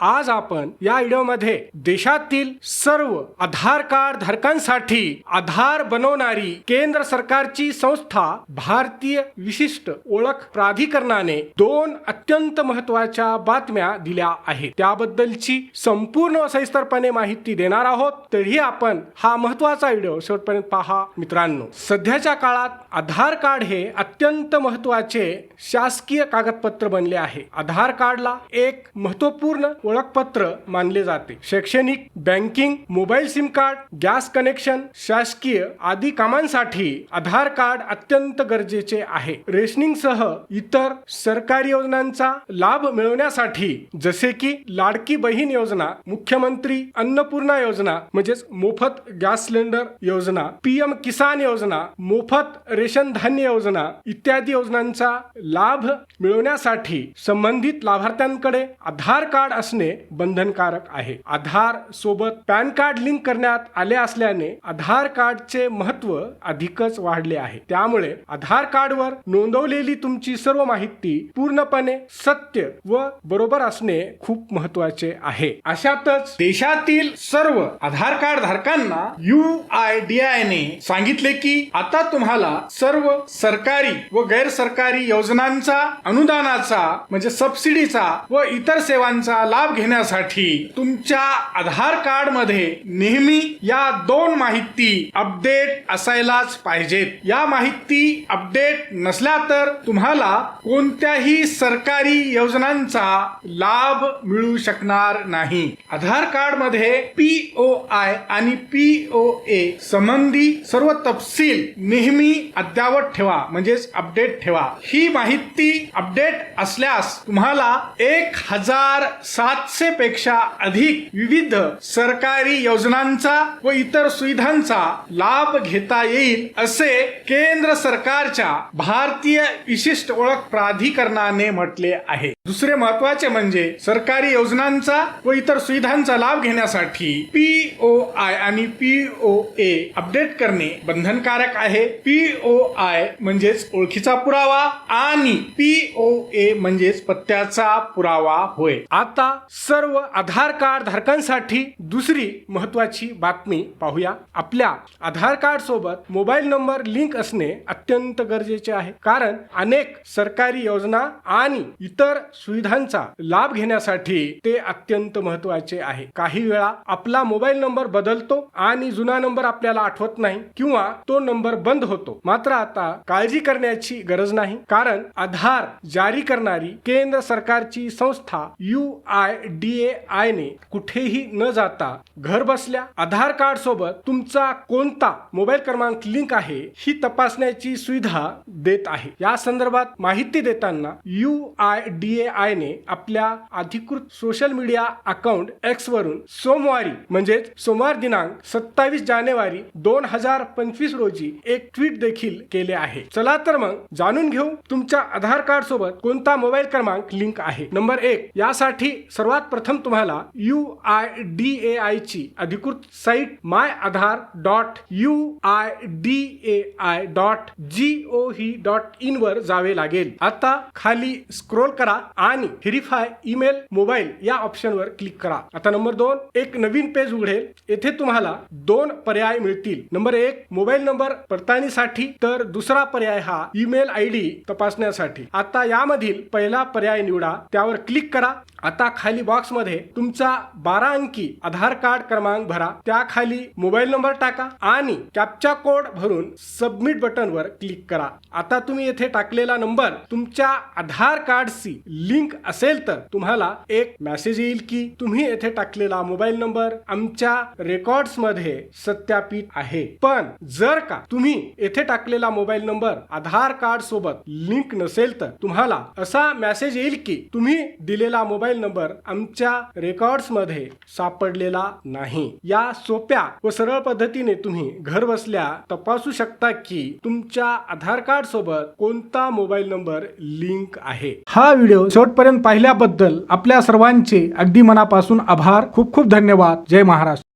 आज आपण या व्हिडिओमध्ये देशातील सर्व आधार कार्ड धारकांसाठी आधार बनवणारी केंद्र सरकारची संस्था भारतीय विशिष्ट ओळख प्राधिकरणाने दोन अत्यंत महत्त्वाच्या बातम्या दिल्या आहेत. त्याबद्दलची संपूर्ण सविस्तरपणे माहिती देणार आहोत. तरीही आपण हा महत्त्वाचा व्हिडिओ शेवटपर्यंत पहा. मित्रांनो सध्याच्या काळात आधार कार्ड हे अत्यंत महत्त्वाचे शासकीय कागदपत्र बनले आहे. आधार कार्डला एक महत्त्वपूर्ण ओळखपत्र मानले जाते. शैक्षणिक banking mobile SIM card gas connection शासकीय आदी कामांसाठी आधार कार्ड अत्यंत गरजेचे आहे. रेशनिंग सह इतर सरकारी योजनांचा लाभ मिळवण्यासाठी जसे की लाडकी बहीण योजना मुख्यमंत्री अन्नपूर्णा योजना म्हणजेच मोफत गॅस सिलेंडर योजना पीएम किसान योजना मोफत रेशन धान्य योजना इत्यादी योजनांचा लाभ मिळवण्यासाठी संबंधित लाभार्थ्यांकडे आधार कार्ड असणे बंधनकारक आहे. आधार सोबत पॅन कार्ड लिंक करण्यात आले असल्याने आधार कार्डचे महत्त्व अधिकच वाढले आहे. त्यामुळे आधार कार्डवर नोंदवलेली तुमची सर्व माहिती पूर्णपणे सत्य व बरोबर असणे खूप महत्त्वाचे आहे. अशातच देशातील सर्व आधार कार्ड धारकांना यू आय डी आय ने सांगितले की आता तुम्हाला सर्व सरकारी व गैर सरकारी योजनांचा अनुदानाचा म्हणजे सबसिडीचा व इतर सेवांचा लाभ घेण्यासाठी तुमच्या आधार कार्डमध्ये नेहमी या दोन माहिती अपडेट असायलाच पाहिजेत. या माहिती अपडेट नसल्या तर तुम्हाला कोणत्याही सरकारी योजनांचा लाभ मिळू शकणार नाही. आधार कार्डमध्ये पी ओ आय आणि पी ओ ए संबंधी सर्व तपशील नेहमी अद्यावत ठेवा म्हणजेच अपडेट ठेवा. ही माहिती अपडेट असल्यास तुम्हाला एक हजार सात सातशे पेक्षा अधिक विविध सरकारी योजनांचा व इतर सुविधांचा लाभ घेता येईल असे केंद्र सरकारच्या भारतीय विशिष्ट ओळख प्राधिकरणाने म्हटले आहे. दुसरे महत्त्वाचे म्हणजे सरकारी योजनांचा व इतर सुविधांचा लाभ घेण्यासाठी पी ओ आय आणि पी ओ ए अपडेट करणे बंधनकारक आहे. पी ओ आय म्हणजेच ओळखीचा पुरावा आणि पी ओ ए म्हणजेच पत्त्याचा पुरावा होय. आता सर्व आधार कार्ड धारकांसाठी दुसरी महत्वाची बातमी पाहूया. आपल्या आधार कार्ड सोबत मोबाईल नंबर लिंक असणे अत्यंत गरजेचे आहे. कारण अनेक सरकारी योजना आणि इतर सुविधांचा लाभ घेण्यासाठी ते अत्यंत महत्त्वाचे आहे. काही वेळा आपला मोबाईल नंबर बदलतो आणि जुना नंबर आपल्याला आठवत नाही किंवा तो नंबर बंद होतो. मात्र आता काळजी करण्याची गरज नाही. कारण आधार जारी करणारी केंद्र सरकारची संस्था U I D A I ने कुठेही न जाता घर बसल्या आधार कार्ड सोबत तुमचा कोणता मोबाईल क्रमांक लिंक आहे ही तपासण्याची सुविधा देत आहे. या संदर्भात माहिती देताना U I D A I ने आपल्या अधिकृत सोशल मीडिया अकाउंट एक्स वरून सोमवारी म्हणजेच सोमवार दिनांक सत्तावीस जानेवारी दोन हजार पंचवीस रोजी एक ट्विट देखील केले आहे. चला तर मग जाणून घेऊ तुमच्या आधार कार्ड सोबत कोणता मोबाईल क्रमांक लिंक आहे. नंबर एक यासाठी सर्वात प्रथम तुम्हाला U I D A I ची अधिकृत site my Aadhaar dot U I D A I dot G O V dot in वर जावे लागेल. आता खाली स्क्रोल करा आणि व्हेरीफाय ईमेल मोबाईल या ऑप्शन वर क्लिक करा. आता नंबर दोन एक नवीन पेज उघडेल. येथे तुम्हाला दोन पर्याय मिळतील. नंबर एक मोबाईल नंबर पडताळणीसाठी. तर दुसरा पर्याय हा ईमेल आय डी तपासण्यासाठी. आता यामधील पहिला पर्याय निवडा. त्यावर क्लिक करा. आता खाली बॉक्समध्ये तुमचा बारा अंकी आधार कार्ड क्रमांक भरा. त्याखाली मोबाईल नंबर टाका आणि कॅपचा कोड भरून सबमिट बटन वर क्लिक करा. आता तुम्ही येथे टाकलेला नंबर तुमच्या आधार कार्डशी लिंक असेल तर तुम्हाला एक मेसेज येईल की तुम्ही येथे टाकलेला मोबाईल नंबर आमच्या रेकॉर्ड्समध्ये सत्यापित आहे. पण जर का तुम्ही येथे टाकलेला मोबाईल नंबर आधार कार्ड सोबत लिंक नसेल तर तुम्हाला असा मेसेज येईल की तुम्ही दिलेला मोबाईल नंबर आमच्या रेकॉर्ड्समध्ये सापडलेला नाही. या सोप्या व सरळ पद्धतीने तुम्ही घर बसल्या तपासू शकता की तुमच्या आधार कार्ड सोबत कोणता मोबाईल नंबर लिंक आहे. हा व्हिडिओ शेवटपर्यंत पाहिल्याबद्दल आपल्या सर्वांचे अगदी मनापासून आभार. खूप खूप धन्यवाद. जय महाराष्ट्र.